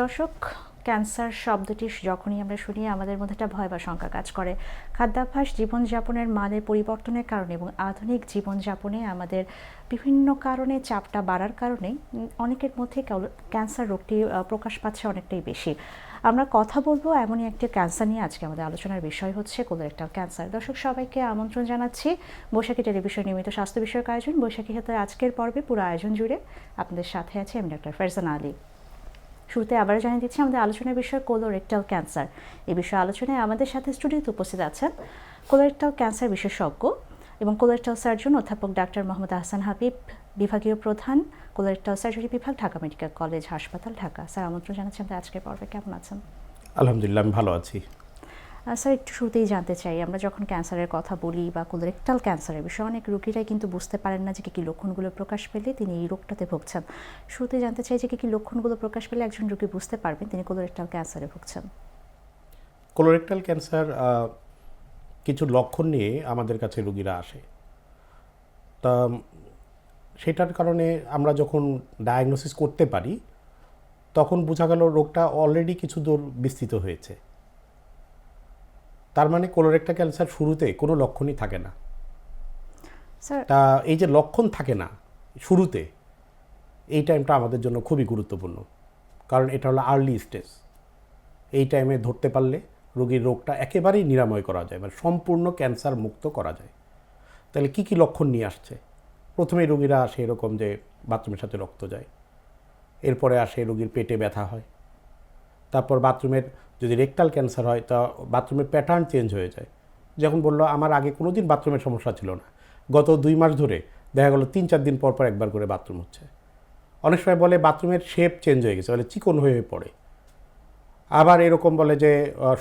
দর্শক, ক্যান্সার শব্দটি যখনই আমরা শুনি, আমাদের মধ্যে একটা ভয় বা শঙ্কা কাজ করে। খাদ্যাভ্যাস, জীবনযাপনের মানের পরিবর্তনের কারণে এবং আধুনিক জীবনযাপনে আমাদের বিভিন্ন কারণে চাপটা বাড়ার কারণে অনেকের মধ্যে ক্যান্সার রোগটি প্রকাশ পাচ্ছে অনেকটাই বেশি। আমরা কথা বলব এমনই একটি ক্যান্সার নিয়ে। আজকে আমাদের আলোচনার বিষয় হচ্ছে কোলোরেক্টাল ক্যান্সার দর্শক, সবাইকে আমন্ত্রণ জানাচ্ছি বৈশাখী টেলিভিশন নিয়মিত স্বাস্থ্য বিষয়ক আয়োজন। বৈশাখী হাতের আজকের পর্বে পুরো আয়োজন জুড়ে। আপনাদের সাথে আছে আমি ডাক্তার ফারজানা আলী। শুরুতে আবার জানিয়ে দিচ্ছি, আমাদের আলোচনার বিষয় কোলোরেক্টাল ক্যান্সার এই বিষয়ে আলোচনায় আমাদের সাথে স্টুডিওতে উপস্থিত আছেন কোলোরেক্টাল ক্যান্সার বিশেষজ্ঞ এবং কোলোরেক্টাল সার্জন অধ্যাপক ডাক্তার মোহাম্মদ আহসান হাবিব, বিভাগীয় প্রধান কোলোরেক্টাল সার্জারি বিভাগ, ঢাকা মেডিকেল কলেজ হাসপাতাল, ঢাকা। স্যার, আমন্ত্রণ জানাচ্ছি। আমাদের আজকের পর্বে কেমন আছেন? আলহামদুলিল্লাহ, আমি ভালো আছি। স্যার, একটু শুরুতেই জানতে চাই। আমরা যখন ক্যান্সারের কথা বলি বা কোলোরেক্টাল ক্যান্সারের বিষয়ে অনেক রোগীরাই কিন্তু বুঝতে পারেন না যে কী কী লক্ষণগুলো প্রকাশ পেলে তিনি এই রোগটাতে ভুগছেন। শুরুতে জানতে চাই যে কী কী লক্ষণগুলো প্রকাশ পেলে একজন রোগী বুঝতে পারবেন তিনি কোলোরেক্টাল ক্যান্সারে ভুগছেন। কোলোরেক্টাল ক্যান্সার কিছু লক্ষণ নিয়ে আমাদের কাছে রুগীরা আসে। তা, সেটার কারণে আমরা যখন ডায়াগনোসিস করতে পারি, তখন বোঝা গেল রোগটা অলরেডি কিছু দূর বিস্তৃত হয়েছে। তার মানে কোলোরেক্টা ক্যান্সার শুরুতে কোনো লক্ষণই থাকে না। স্যার তা এই যে লক্ষণ থাকে না শুরুতে এই টাইমটা আমাদের জন্য খুবই গুরুত্বপূর্ণ। কারণ এটা হলো আর্লি স্টেজ এই টাইমে ধরতে পারলে রোগীর রোগটা একেবারেই নিরাময় করা যায় মানে সম্পূর্ণ ক্যান্সার মুক্ত করা যায়। তাহলে কি কি লক্ষণ নিয়ে আসছে? প্রথমে রোগীরা আসে এরকম যে বাথরুমের সাথে রক্ত যায়। এরপরে আসে রোগীর পেটে ব্যথা হয়। তারপর বাথরুমের যদি রেকটাল ক্যান্সার হয়, তা বাথরুমের প্যাটার্ন চেঞ্জ হয়ে যায়। যখন বলল, আমার আগে কোনো দিন বাথরুমের সমস্যা ছিল না। গত দুই মাস ধরে দেখা গেলো, তিন চার দিন পর পর একবার করে বাথরুম হচ্ছে। অনেক সময় বলে বাথরুমের শেপ চেঞ্জ হয়ে গেছে। বলে, চিকন হয়ে পড়ে। আবার এরকম বলে যে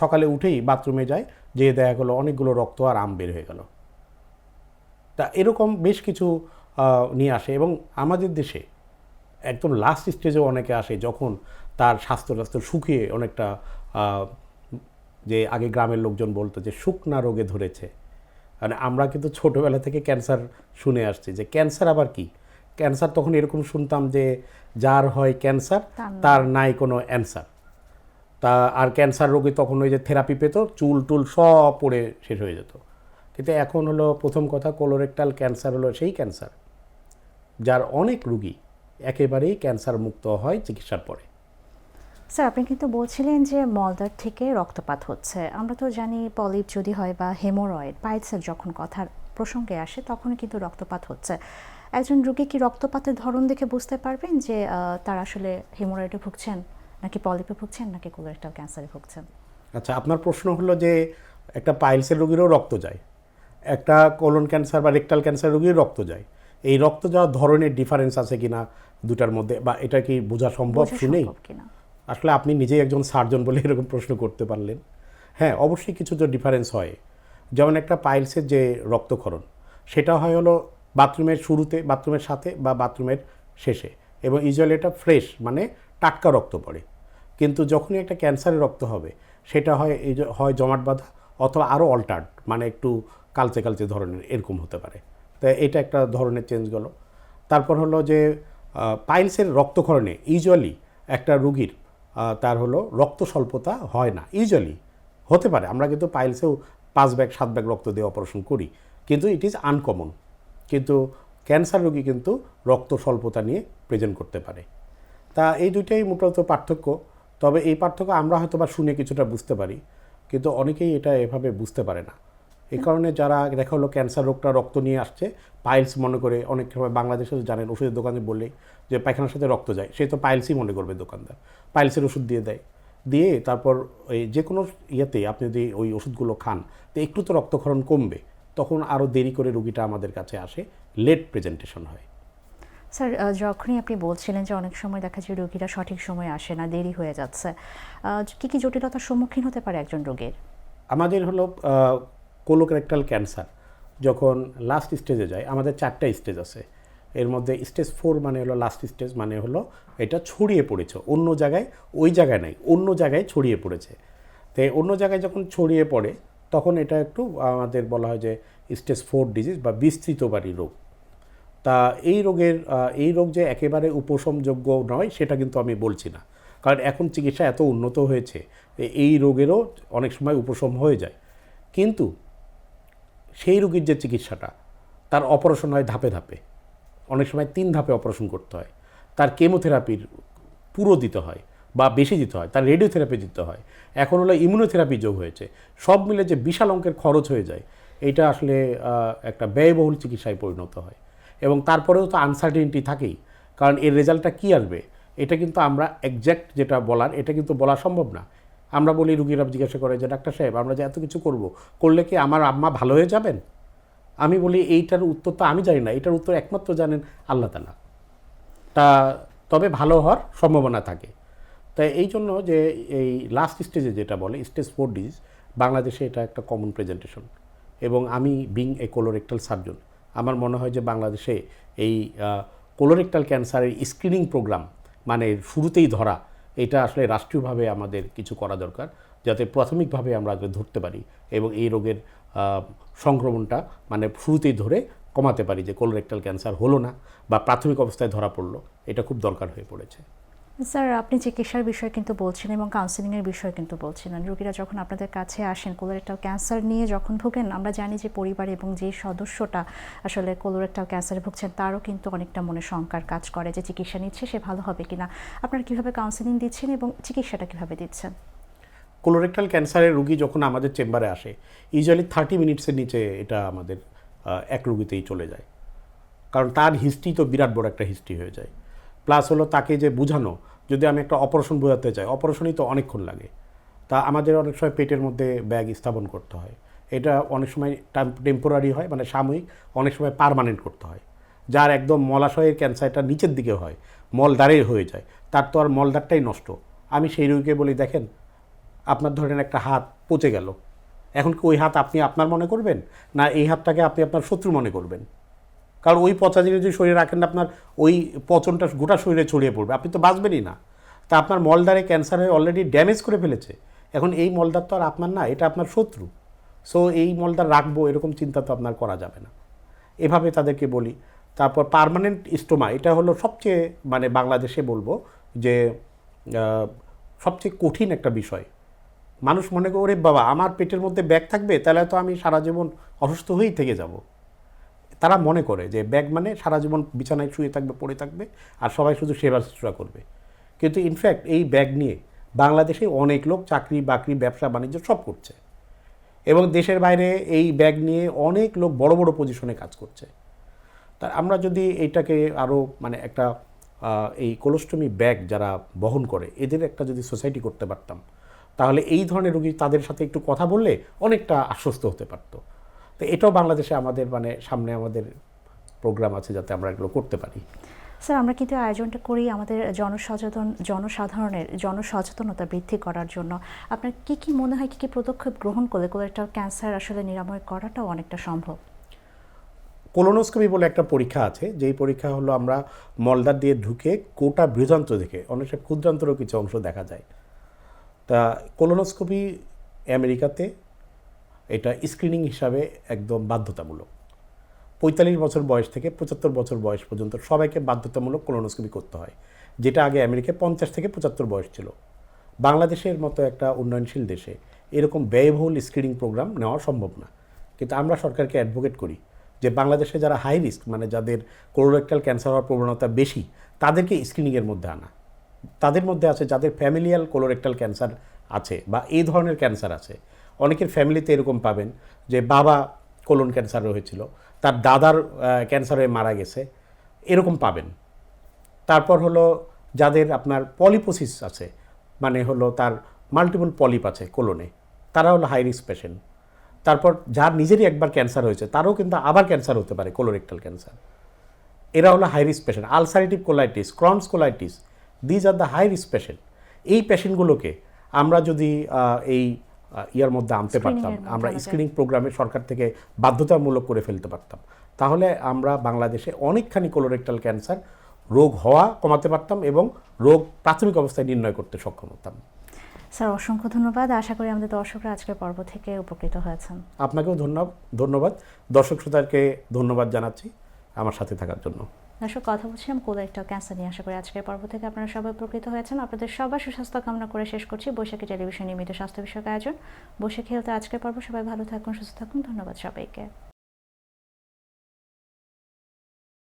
সকালে উঠেই বাথরুমে যায় যে দেখা গেলো, অনেকগুলো রক্ত আর আম বের হয়ে গেল। তা এরকম বেশ কিছু নিয়ে আসে এবং আমাদের দেশে একদম লাস্ট স্টেজেও অনেকে আসে যখন তার স্বাস্থ্য টাস্থ্য শুকিয়ে অনেকটা যে আগে গ্রামের লোকজন বলতো যে শুকনা রোগে ধরেছে। মানে আমরা কিন্তু ছোটোবেলা থেকে ক্যান্সার শুনে আসছি যে ক্যান্সার আবার কি? ক্যান্সার তখন এরকম শুনতাম যে যার হয় ক্যান্সার তার নাই। তার নাই কোনো অ্যান্সার। তা আর ক্যান্সার রোগে তখন ওই যে থেরাপি পেত চুল টুল সব পড়ে শেষ হয়ে যেত। কিন্তু এখন হলো প্রথম কথা কোলোরেক্টাল ক্যান্সার হলো সেই ক্যান্সার যার অনেক রুগী একেবারেই ক্যান্সার মুক্ত হয় চিকিৎসার পরে। স্যার আপনি কিন্তু বলছিলেন যে মলদার থেকে রক্তপাত হচ্ছে। আমরা তো জানি পলিপ যদি হয় বা হেমোরয়েড পাইলসের যখন কথার প্রসঙ্গে আসে তখন কিন্তু রক্তপাত হচ্ছে। একজন রোগী কি রক্তপাতের ধরন দেখে বুঝতে পারবেন যে তার আসলে হেমোরয়েডে ভুগছেন নাকি পলিপে ভুগছেন নাকি কোলোরেক্টাল ক্যান্সারে ভুগছেন? আচ্ছা আপনার প্রশ্ন হলো যে একটা পাইলসের রোগীরও রক্ত যায় একটা কোলন ক্যান্সার বা রেকটাল ক্যান্সার রোগীর রক্ত যায়। এই রক্ত যাওয়ার ধরনের ডিফারেন্স আছে কিনা দুটার মধ্যে বা এটা কি বোঝা সম্ভব শুনেই আসলে আপনি নিজেই একজন সার্জন বলে এরকম প্রশ্ন করতে পারলেন। হ্যাঁ অবশ্যই কিছু তো ডিফারেন্স হয়। যেমন একটা পাইলসের যে রক্তক্ষরণ, সেটা হয় হলো বাথরুমের শুরুতে, বাথরুমের সাথে বা বাথরুমের শেষে এবং ইউজুয়ালি এটা ফ্রেশ মানে টাটকা রক্ত পড়ে। কিন্তু যখনই একটা ক্যান্সারের রক্ত হবে, সেটা হয় এই হয় জমাট বাঁধা অথবা আরও অল্টার্ড মানে একটু কালচে কালচে ধরনের, এরকম হতে পারে। তো এটা একটা ধরনের চেঞ্জ গেল। তারপর হলো যে পাইলসের রক্তক্ষরণে ইউজুয়ালি একটা রুগীর তার হলো রক্ত স্বল্পতা হয় না ইউজুয়ালি হতে পারে। আমরা কিন্তু পাইলসেও পাঁচ ব্যাগ, সাত ব্যাগ রক্ত দিয়ে অপারেশন করি, কিন্তু ইট ইজ আনকমন কিন্তু ক্যান্সার রোগী কিন্তু রক্ত স্বল্পতা নিয়ে প্রেজেন্ট করতে পারে। তা এই দুইটাই মূলত পার্থক্য। তবে এই পার্থক্য আমরা হয়তো বা শুনে কিছুটা বুঝতে পারি, কিন্তু অনেকেই এটা এভাবে বুঝতে পারে না। এই কারণে যারা দেখা হলো ক্যান্সার রোগটা রক্ত নিয়ে আসছে পাইলস মনে করে অনেক সময় বাংলাদেশে জানেন ওষুধের দোকানে বললেই যে পায়খানার সাথে রক্ত যায় সে তো পাইলসই মনে করবে দোকানদার। পাইলসের ওষুধ দিয়ে দেয়। দিয়ে তারপর ওই যে কোনো ইয়েতে আপনি যদি ওই ওষুধগুলো খান তো একটু তো রক্তক্ষরণ কমবে তখন আরও দেরি করে রুগীটা আমাদের কাছে আসে লেট প্রেজেন্টেশন হয়। স্যার যখনই আপনি বলছিলেন যে অনেক সময় দেখা যায় রোগীরা সঠিক সময়ে আসে না দেরি হয়ে যাচ্ছে কি কি জটিলতার সম্মুখীন হতে পারে একজন রোগীর? আমাদের হলো কোলোক্রেক্টাল ক্যান্সার যখন লাস্ট স্টেজে যায়, আমাদের চারটা স্টেজ আছে। এর মধ্যে স্টেজ ফোর মানে হলো লাস্ট স্টেজ মানে হলো এটা ছড়িয়ে পড়েছে, অন্য জায়গায় ওই জায়গায় নাই, অন্য জায়গায় ছড়িয়ে পড়েছে। তো অন্য জায়গায় যখন ছড়িয়ে পড়ে, তখন এটা একটু আমাদের বলা হয় যে স্টেজ ফোর ডিজিজ বা বিস্তৃতবাড়ি রোগ। তা এই রোগের এই রোগ যে একেবারে উপশমযোগ্য নয়, সেটা কিন্তু আমি বলছি না। কারণ এখন চিকিৎসা এত উন্নত হয়েছে এই রোগেরও অনেক সময় উপশম হয়ে যায়। কিন্তু সেই রোগীর যে চিকিৎসাটা, তার অপারেশন হয় ধাপে ধাপে। অনেক সময় তিন ধাপে অপারেশন করতে হয়। তার কেমোথেরাপির পুরো দিতে হয় বা বেশি দিতে হয়, তার রেডিওথেরাপি দিতে হয়। এখন হলো ইমিউনোথেরাপি যোগ হয়েছে। সব মিলে যে বিশাল অঙ্কের খরচ হয়ে যায়, এটা আসলে একটা ব্যয়বহুল চিকিৎসায় পরিণত হয়। এবং তারপরেও তো আনসার্টেনিটি থাকেই, কারণ এর রেজাল্টটা কী আসবে? এটা কিন্তু আমরা একজ্যাক্ট যেটা বলার, এটা কিন্তু বলা সম্ভব না। আমরা বলি রুগীরা জিজ্ঞাসা করে যে, ডাক্তার সাহেব, আমরা যে এত কিছু করব, করলে কি আমার আম্মা ভালো হয়ে যাবেন? আমি বলি, এইটার উত্তর তো আমি জানি না, এটার উত্তর একমাত্র জানেন আল্লাহ তালা তা তবে ভালো হওয়ার সম্ভাবনা থাকে। তাই এই জন্য যে, এই লাস্ট স্টেজে যেটা বলে স্টেজ ফোর ডিজিজ বাংলাদেশে এটা একটা কমন প্রেজেন্টেশন এবং আমি বিং এ কোলোরেক্টাল সার্জন আমার মনে হয় যে বাংলাদেশে এই কোলোরেক্টাল ক্যান্সারের স্ক্রিনিং প্রোগ্রাম মানে শুরুতেই ধরা এটা আসলে রাষ্ট্রীয়ভাবে আমাদের কিছু করা দরকার, যাতে প্রাথমিকভাবে আমরা আগে ধরতে পারি এবং এই রোগের সংক্রমণটা মানে শুরুতেই ধরে কমাতে পারি যে কোলোরেক্টাল ক্যান্সার হলো না বা প্রাথমিক অবস্থায় ধরা পড়ল, এটা খুব দরকার হয়ে পড়েছে। স্যার, আপনি চিকিৎসার বিষয়ে কিন্তু বলছেন এবং কাউন্সিলিংয়ের বিষয়ে কিন্তু বলছিলেন রোগীরা যখন আপনাদের কাছে আসেন কোলোরেক্টাল ক্যান্সার নিয়ে যখন ভোগেন, আমরা জানি যে পরিবার এবং যে সদস্যটা আসলে কোলোরেক্টাল ক্যান্সারে ভুগছেন, তারও কিন্তু অনেকটা মনে শঙ্কার কাজ করে যে চিকিৎসা নিচ্ছে, সে ভালো হবে কিনা। আপনারা কীভাবে কাউন্সিলিং দিচ্ছেন এবং চিকিৎসাটা কীভাবে দিচ্ছেন? কোলোরেক্টাল ক্যান্সারের রুগী যখন আমাদের চেম্বারে আসে ইউজুয়ালি থার্টি মিনিটসের নিচে এটা আমাদের এক রুগীতেই চলে যায়। কারণ তার হিস্ট্রি তো বিরাট বড় একটা হিস্ট্রি হয়ে যায়। প্লাস হলো তাকে যে বোঝানো, যদি আমি একটা অপারেশন বোঝাতে চাই, অপারেশনই তো অনেকক্ষণ লাগে। তা আমাদের অনেক সময় পেটের মধ্যে ব্যাগ স্থাপন করতে হয়। এটা অনেক সময় টেম্পোরারি হয় মানে সাময়িক, অনেক সময় পারমানেন্ট করতে হয়। যার একদম মলাশয়ের ক্যান্সারটা নিচের দিকে হয় মলদারে হয়ে যায়, তার তো আর মলদারটাই নষ্ট। আমি সেই রোগীকে বলি, দেখেন, আপনার ধরেন একটা হাত পচে গেল। এখন কি ওই হাত আপনি আপনার মনে করবেন? না, এই হাতটাকে আপনি আপনার শত্রু মনে করবেন? কারণ ওই পচা জিনিস যদি শরীরে রাখেন না আপনার ওই পচনটা গোটা শরীরে ছড়িয়ে পড়বে। আপনি তো বাঁচবেনই না। তা আপনার মলদারে ক্যান্সার হয়ে অলরেডি ড্যামেজ করে ফেলেছে। এখন এই মলদার তো আর আপনার না, এটা আপনার শত্রু। সো এই মলদার রাখব এরকম চিন্তা তো আপনার করা যাবে না। এভাবে তাদেরকে বলি। তারপর পার্মানেন্ট স্টোমা এটা হলো সবচেয়ে মানে বাংলাদেশে বলব যে সবচেয়ে কঠিন একটা বিষয়। মানুষ মনে করে, ওরে বাবা, আমার পেটের মধ্যে ব্যাগ থাকবে, তাহলে তো আমি সারা জীবন অসুস্থ হয়েই থেকে যাব। তারা মনে করে যে ব্যাগ মানে সারা জীবন বিছানায় শুয়ে থাকবে, পড়ে থাকবে আর সবাই শুধু সেবা শুশ্রূষা করবে। কিন্তু ইনফ্যাক্ট এই ব্যাগ নিয়ে বাংলাদেশে অনেক লোক চাকরি, বাকরি, ব্যবসা, বাণিজ্য সব করছে। এবং দেশের বাইরে এই ব্যাগ নিয়ে অনেক লোক বড় বড় পজিশনে কাজ করছে। তা আমরা যদি এইটাকে আরও মানে একটা এই কোলোস্টমি ব্যাগ যারা বহন করে, এদের একটা যদি সোসাইটি করতে পারতাম, তাহলে এই ধরনের রোগী তাদের সাথে একটু কথা বললে অনেকটা আশ্বস্ত হতে পারতো। তো এটাও বাংলাদেশে আমাদের মানে সামনে আমাদের প্রোগ্রাম আছে যাতে আমরা এগুলো করতে পারি। স্যার আমরা কিন্তু আয়োজনটা করি আমাদের জনসচেতন জনসাধারণের জনসচেতনতা বৃদ্ধি করার জন্য। আপনার কি কি মনে হয় কি কি পদক্ষেপ গ্রহণ করলে কোলেক্টাল ক্যান্সার আসলে নিরাময় করাটাও অনেকটা সম্ভব? কোলোনোস্কোপি বলে একটা পরীক্ষা আছে যেই পরীক্ষা হলো আমরা মলদার দিয়ে ঢুকে গোটা বৃহদান্ত দেখে অনেক ক্ষুদ্রান্তরও কিছু অংশ দেখা যায়। তা কোলোনোস্কোপি আমেরিকাতে এটা স্ক্রিনিং হিসাবে একদম বাধ্যতামূলক। পঁয়তাল্লিশ বছর বয়স থেকে পঁচাত্তর বছর বয়স পর্যন্ত সবাইকে বাধ্যতামূলক কোলোনোস্কোপি করতে হয়, যেটা আগে আমেরিকায় পঞ্চাশ থেকে পঁচাত্তর বয়স ছিল। বাংলাদেশের মতো একটা উন্নয়নশীল দেশে এরকম ব্যয়বহুল স্ক্রিনিং প্রোগ্রাম নেওয়া সম্ভব না। কিন্তু আমরা সরকারকে অ্যাডভোকেট করি যে বাংলাদেশে যারা হাই রিস্ক মানে যাদের কোলোরেক্টাল ক্যান্সার হওয়ার প্রবণতা বেশি, তাদেরকে স্ক্রিনিংয়ের মধ্যে আনা। তাদের মধ্যে আছে যাদের ফ্যামিলিয়াল কোলোরেক্টাল ক্যান্সার আছে বা এই ধরনের ক্যান্সার আছে। অনেকের ফ্যামিলিতে এরকম পাবেন যে বাবা কোলন ক্যান্সার হয়েছিল, তার দাদার ক্যান্সার হয়ে মারা গেছে, এরকম পাবেন। তারপর হলো যাদের আপনার পলিপোসিস আছে মানে হলো তার মাল্টিপল পলিপ আছে কোলনে তারা হলো হাই রিস্ক পেশেন্ট তারপর যার নিজেরই একবার ক্যান্সার হয়েছে, তারও কিন্তু আবার ক্যান্সার হতে পারে কোলোরেক্টাল ক্যান্সার এরা হলো high risk patient ulcerative colitis Crohn's colitis these are the high risk patient এই পেশেন্টগুলোকে আমরা যদি এই ইয়ার মধ্যে আনতে পারতাম। আমরা স্ক্রিনিং প্রোগ্রামে সরকার থেকে বাধ্যতামূলক করে ফেলতে পারতাম। তাহলে আমরা বাংলাদেশে অনেকখানি কোলোরেক্টাল ক্যান্সার রোগ হওয়া কমাতে পারতাম এবং রোগ প্রাথমিক অবস্থায় নির্ণয় করতে সক্ষম হতাম। স্যার অসংখ্য ধন্যবাদ। আশা করি আমাদের দর্শকরা আজকের পর্ব থেকে উপকৃত হয়েছেন। আপনাকেও ধন্যবাদ ধন্যবাদ। দর্শক শ্রোতাকে ধন্যবাদ জানাচ্ছি আমার সাথে থাকার জন্য। দর্শক, কথা বলছিলাম কোলাইটাল ক্যান্সার নিয়ে। আশা করি আজকের পর্ব থেকে আপনারা সবাই উপকৃত হয়েছেন। আপনাদের সবার সুস্বাস্থ্য কামনা করে শেষ করছি বৈশাখী টেলিভিশন নিয়মিত স্বাস্থ্য বিষয়ক আয়োজন। বৈশাখী হতে আজকের পর্ব। সবাই ভালো থাকুন, সুস্থ থাকুন। ধন্যবাদ সবাইকে।